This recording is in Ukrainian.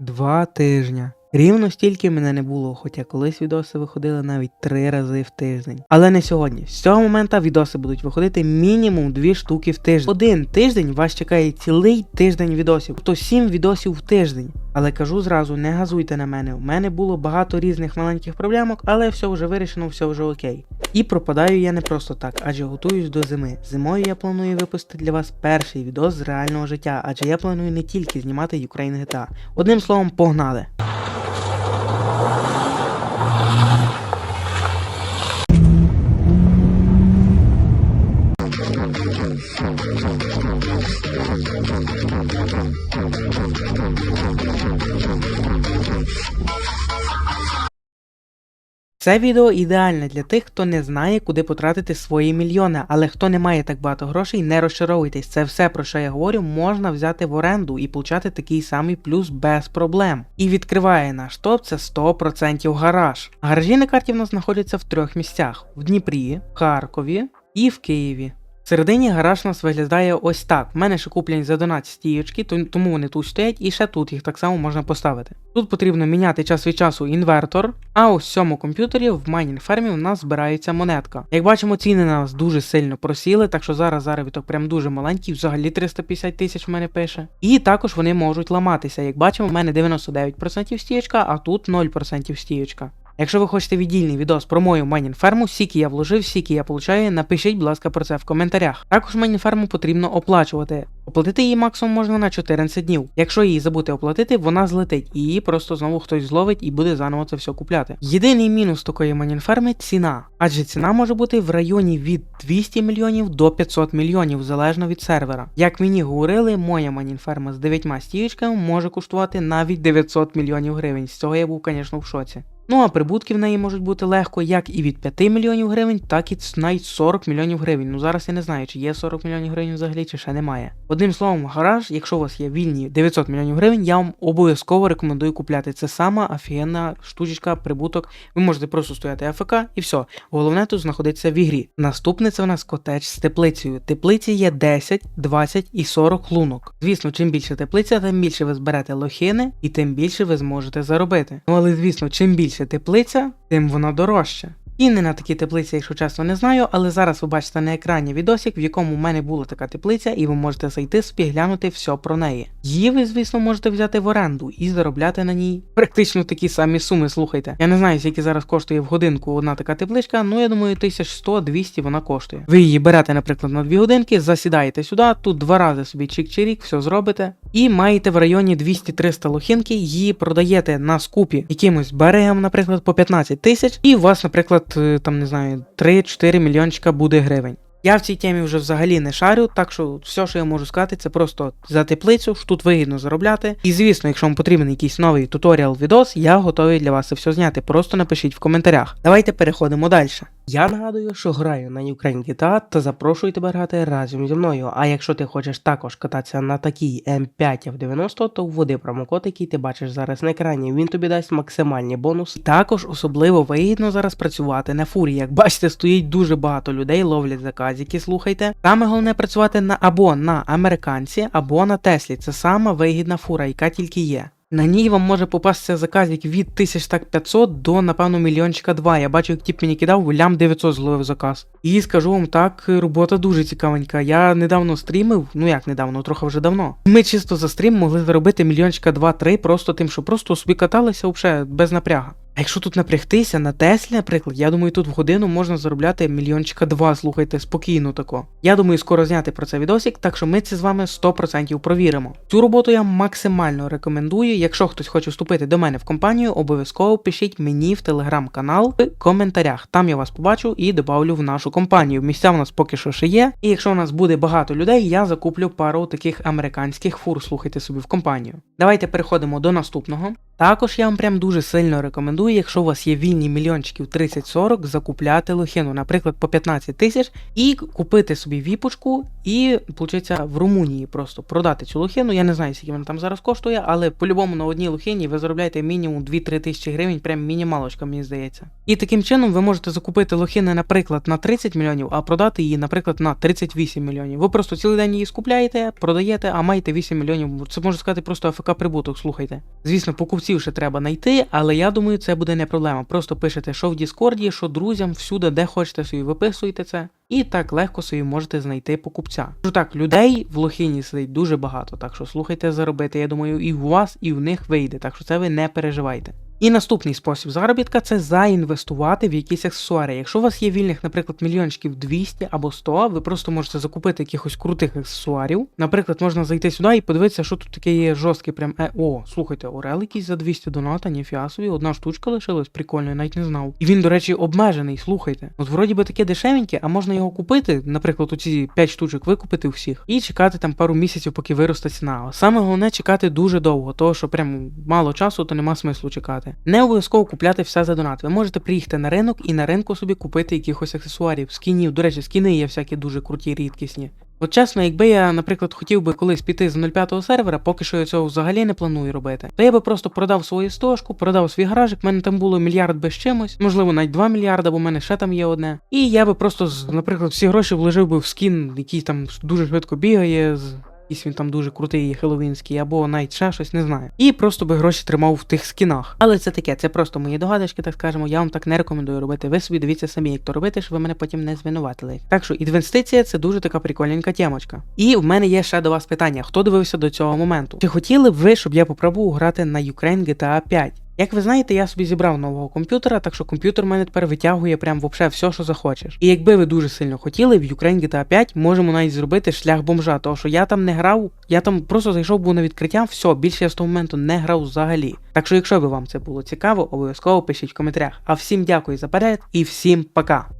Два тижня. Рівно стільки мене не було, хоча колись відоси виходили навіть три рази в тиждень. Але не сьогодні. З цього моменту відоси будуть виходити мінімум дві штуки в тиждень. Один тиждень вас чекає цілий тиждень відосів, тобто сім відосів в тиждень. Але кажу зразу, не газуйте на мене. У мене було багато різних маленьких проблемок, але все вже вирішено, все вже окей. І пропадаю я не просто так, адже готуюсь до зими. Зимою я планую випустити для вас перший відос з реального життя, адже я планую не тільки знімати Ukraine GTA. Одним словом, погнали! Це відео ідеальне для тих, хто не знає, куди потратити свої мільйони, але хто не має так багато грошей, не розчаровуйтесь. Це все, про що я говорю, можна взяти в оренду і получати такий самий плюс без проблем. І відкриває наш топ це 100% гараж. Гаражі на карті в нас знаходяться в трьох місцях: в Дніпрі, Харкові і в Києві. Всередині гараж у нас виглядає ось так. В мене ще куплені за донат стіючки, тому вони тут стоять, і ще тут їх так само можна поставити. Тут потрібно міняти час від часу інвертор, а ось в цьому комп'ютері в майнінг фермі у нас збирається монетка. Як бачимо, ціни на нас дуже сильно просіли, так що зараз заробіток прям дуже маленький, взагалі 350 тисяч в мене пише. І також вони можуть ламатися. Як бачимо, в мене 99% стіючка, а тут 0% стіючка. Якщо ви хочете віддільний відос про мою майнінг ферму, скільки я вложив, скільки я получаю, напишіть, будь ласка, про це в коментарях. Також майнінг ферму потрібно оплачувати. Оплатити її максимум можна на 14 днів. Якщо її забути оплатити, вона злетить, і її просто знову хтось зловить і буде заново це все купляти. Єдиний мінус такої майнінг-ферми – ціна, адже ціна може бути в районі від 200 мільйонів до 500 мільйонів, залежно від сервера. Як мені говорили, моя майнінг-ферма з 9 стіючками може коштувати навіть 900 мільйонів гривень. З цього я був, звісно, в шоці. Ну а прибутки в неї можуть бути легко як і від 5 мільйонів гривень, так і навіть 40 мільйонів гривень. Ну зараз я не знаю, чи є 40 мільйонів гривень взагалі, чи ще немає. Одним словом, гараж, якщо у вас є вільні 900 мільйонів гривень, я вам обов'язково рекомендую купляти. Це сама офігенна штучечка, прибуток. Ви можете просто стояти АФК і все. Головне тут знаходиться в ігрі. Наступне це у нас котедж з теплицею. Теплиці є 10, 20 і 40 лунок. Звісно, чим більше теплиця, тим більше ви зберете лохини і тим більше ви зможете заробити. Ну але звісно, чим більше теплиця, тим вона дорожча. Ціни на такі теплиці, якщо чесно, не знаю, але зараз ви бачите на екрані відосик, в якому в мене була така теплиця, і ви можете зайти собі глянути все про неї. Її ви, звісно, можете взяти в оренду і заробляти на ній практично такі самі суми. Слухайте. Я не знаю, скільки зараз коштує в годинку одна така тепличка, ну я думаю, 1100-200 вона коштує. Ви її берете, наприклад, на 2 годинки, засідаєте сюди, тут два рази собі чик-чирік, все зробите, і маєте в районі 200-300 лохинки, її продаєте на скупі якимось берегам, наприклад, по 15 тисяч, і у вас, наприклад, там не знаю, 3-4 мільйончика буде гривень. Я в цій темі вже взагалі не шарю, так що все, що я можу сказати, це просто за теплицю, що тут вигідно заробляти. І звісно, якщо вам потрібен якийсь новий туторіал відос, я готовий для вас це все зняти. Просто напишіть в коментарях. Давайте переходимо далі. Я нагадую, що граю на Ukraine GTA та запрошую тебе грати разом зі мною. А якщо ти хочеш також кататися на такій М5 F90, то вводи промокод, який ти бачиш зараз на екрані. Він тобі дасть максимальні бонуси. Також особливо вигідно зараз працювати на фурі. Як бачите, стоїть дуже багато людей, ловлять заказики, слухайте. Саме головне працювати на або на американці, або на Теслі. Це сама вигідна фура, яка тільки є. На ній вам може попастися заказик від 1500 до, напевно, мільйончика 2. Я бачу, як тіп мені кидав, лям 900 зловив заказ. І скажу вам так, робота дуже цікавенька. Я недавно стрімив, ну як недавно, трохи вже давно. Ми чисто за стрім могли заробити мільйончика 2-3 просто тим, що просто собі каталися взагалі без напряга. Якщо тут напрягтися на Теслі, наприклад, я думаю, тут в годину можна заробляти мільйончика два, слухайте, спокійно тако. Я думаю, скоро зняти про це відосик, так що ми це з вами 100% провіримо. Цю роботу я максимально рекомендую. Якщо хтось хоче вступити до мене в компанію, обов'язково пишіть мені в телеграм-канал в коментарях. Там я вас побачу і добавлю в нашу компанію. Місця в нас поки що ще є. І якщо у нас буде багато людей, я закуплю пару таких американських фур, слухайте собі в компанію. Давайте переходимо до наступного. Також я вам прям дуже сильно рекомендую, якщо у вас є вільні мільйончиків 30-40, закупляти лохину, наприклад, по 15 тисяч, і купити собі віпочку, і, виходить, в Румунії просто продати цю лохину. Я не знаю, скільки вона там зараз коштує, але по-любому на одній лохині ви заробляєте мінімум 2-3 тисячі гривень, прям мінімалочка, мені здається. І таким чином ви можете закупити лохини, наприклад, на 30 мільйонів, а продати її, наприклад, на 38 мільйонів. Ви просто цілий день її скупляєте, продаєте, а маєте 8 мільйонів. Це можна сказати просто АФК прибуток, слухайте. Звісно, покупців ще треба знайти, але я думаю, це буде не проблема. Просто пишете, що в Діскорді, що друзям, всюди, де хочете собі, виписуєте це. І так легко собі можете знайти покупця. Тож так, людей в лохині сидить дуже багато, так що слухайте заробити. Я думаю, і у вас, і в них вийде, так що це ви не переживайте. І наступний спосіб заробітка це заінвестувати в якісь аксесуари. Якщо у вас є вільних, наприклад, мільйончиків 200 або 100, ви просто можете закупити якихось крутих аксесуарів. Наприклад, можна зайти сюди і подивитися, що тут таке є жорстке. Прям е, о, слухайте, Орел якийсь за 200 доната, ніфіа собі, одна штучка лишилась, прикольно, навіть не знав. І він, до речі, обмежений, слухайте. От вроді би таке дешевеньке, а можна його купити, наприклад, оці 5 штучок викупити у всіх, і чекати там пару місяців, поки виросте ціна. Саме головне чекати дуже довго, того що прям мало часу, то нема смислу чекати. Не обов'язково купляти все за донат. Ви можете приїхати на ринок і на ринку собі купити якихось аксесуарів, скінів. До речі, скіни є всякі дуже круті, рідкісні. От чесно, якби я, наприклад, хотів би колись піти з 05 сервера, поки що я цього взагалі не планую робити, то я би просто продав свою стошку, продав свій гаражик, в мене там було мільярд без чимось, можливо, навіть 2 мільярда, бо в мене ще там є одне. І я би просто, наприклад, всі гроші вложив би в скін, який там дуже швидко бігає, якийсь він там дуже крутий хеллоуінський, або навіть ще щось, не знаю. І просто би гроші тримав в тих скінах. Але це таке, це просто мої догадочки, так скажемо. Я вам так не рекомендую робити. Ви собі дивіться самі, як то робити, щоб ви мене потім не звинуватили. Так що інвестиція це дуже така прикольненька темочка. І в мене є ще до вас питання: хто дивився до цього моменту? Чи хотіли б ви, щоб я попробував грати на Ukraine GTA 5? Як ви знаєте, я собі зібрав нового комп'ютера, так що комп'ютер мене тепер витягує прям вообще все, що захочеш. І якби ви дуже сильно хотіли, в Ukraine GTA 5 можемо навіть зробити шлях бомжа, тому що я там не грав, я там просто зайшов був на відкриття, все, більше я з того моменту не грав взагалі. Так що, якщо би вам це було цікаво, обов'язково пишіть в коментарях. А всім дякую за перегляд і всім пока!